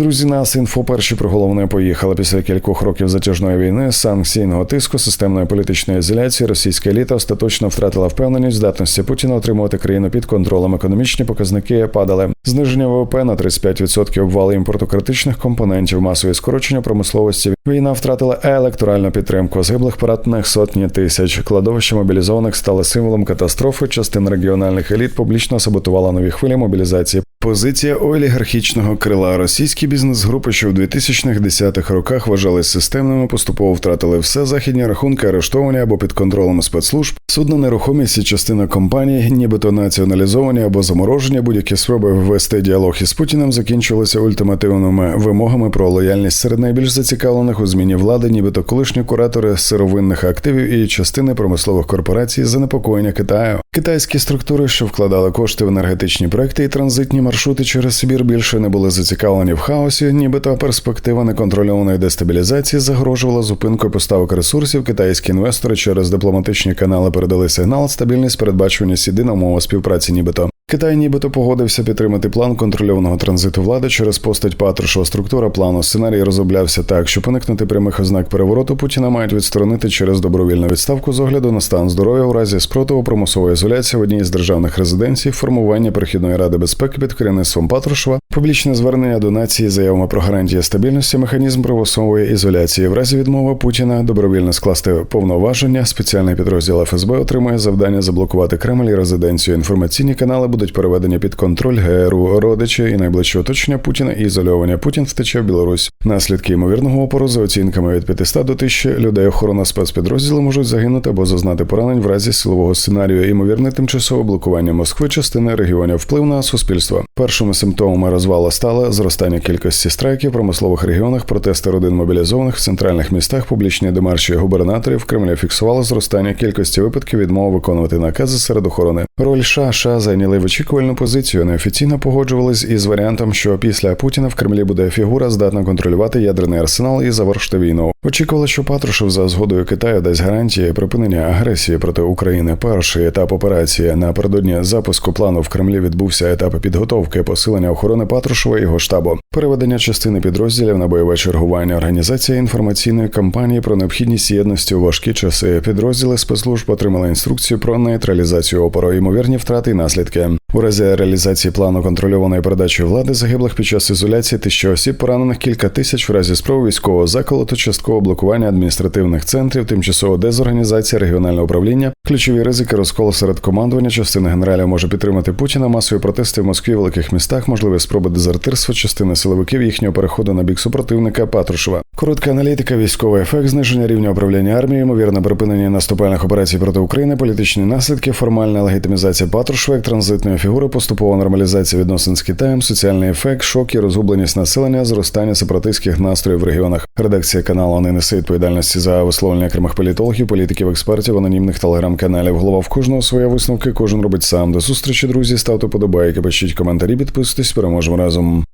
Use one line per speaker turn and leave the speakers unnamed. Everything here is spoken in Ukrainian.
Друзі, нас інфо перші про головне поїхали після кількох років затяжної війни, санкційного тиску, системної політичної ізоляції. Російська еліта остаточно втратила впевненість здатності Путіна отримувати країну під контролем. Економічні показники падали. Зниження ВВП на 35% обвали імпорту критичних компонентів, масові скорочення промисловості. Війна втратила електоральну підтримку. Загиблих поранених сотні тисяч. Кладовища мобілізованих стали символом катастрофи. Частина регіональних еліт публічно саботувала нові хвилі мобілізації. Позиція олігархічного крила російські бізнес-групи, що в 2010-х роках вважались системними, поступово втратили все західні рахунки, арештовані або під контролем спецслужб. Судна нерухомість і частина компаній, нібито націоналізовані або заморожені. Будь-які спроби ввести діалог із Путіним закінчилися ультимативними вимогами про лояльність серед найбільш зацікавлених у зміні влади, нібито колишні куратори сировинних активів і частини промислових корпорацій занепокоєння Китаю. Китайські структури, що вкладали кошти в енергетичні проекти і транзитні маршрути через Сибір, більше не були зацікавлені в хаосі, нібито перспектива неконтрольованої дестабілізації загрожувала зупинкою поставок ресурсів. Китайські інвестори через дипломатичні канали передали сигнал, стабільність, передбачуваність єдина умова співпраці, нібито. Китай нібито погодився підтримати план контрольованого транзиту влади через постать Патрушева. Структура плану сценарій розроблявся так, щоб уникнути прямих ознак перевороту Путіна мають відсторонити через добровільну відставку з огляду на стан здоров'я у разі спротиву примусової ізоляції в одній з державних резиденцій, формування перехідної ради безпеки під керівництвом Патрушева, публічне звернення до нації заявами про гарантії стабільності, механізм примусової ізоляції. В разі відмови Путіна добровільно скласти повноваження. Спеціальний підрозділ ФСБ отримує завдання заблокувати Кремль і резиденцію. Інформаційні канали будуть переведені під контроль ГРУ, родичі і найближче оточення Путіна і ізольовані. Путін втече в Білорусь. Наслідки ймовірного опору за оцінками від 500 до 1000 людей. Охорона спецпідрозділу можуть загинути або зазнати поранень в разі силового сценарію. Ймовірне тимчасове блокування Москви, частини регіонів, вплив на суспільство. Першими симптомами розвалу стала зростання кількості страйків в промислових регіонах, протести родин мобілізованих в центральних містах, публічні демарші губернаторів. Кремля фіксувало зростання кількості випадків відмови виконувати накази серед охорони. Роль США США зайняли в очікувальну позицію. Неофіційно погоджувались із варіантом, що після Путіна в Кремлі буде фігура, здатна контролювати ядерний арсенал і завершити війну. Очікували, що Патрушев за згодою Китаю дасть гарантії припинення агресії проти України. Перший етап операції напередодні запуску плану в Кремлі відбувся етап підготовки, посилення охорони Патрушева і його штабу, переведення частини підрозділів на бойове чергування, організація інформаційної кампанії про необхідність єдності у важкі часи. Підрозділи спецслужб отримали інструкцію про нейтралізацію опору, ймовірні втрати і наслідки. У разі реалізації плану контрольованої передачі влади загиблих під час ізоляції тисяча осіб, поранених кілька тисяч в разі спроби військового заколоту, часткового блокування адміністративних центрів, тимчасова дезорганізація регіонального управління, ключові ризики розколу серед командування. Частина генералів може підтримати Путіна, масові протести в Москві, великих містах, можливі спроби дезертирства, частини силовиків їхнього переходу на бік супротивника Патрушева. Коротка аналітика, військовий ефект, зниження рівня управління армією, ймовірне припинення наступальних операцій проти України, політичні наслідки, формальна легітимізація Патрушева як транзитної фігури, поступова нормалізація відносин з Китаєм, соціальний ефект, шоки, розгубленість населення, зростання сепаратистських настроїв в регіонах. Редакція каналу не несе відповідальності за висловлення окремих політологів, політиків, експертів, анонімних телеграм-каналів. Голова в кожного своя висновки, кожен робить сам. До зустрічі, друзі. Ставте подобайки, пишіть коментарі, підписуйтесь, переможемо разом.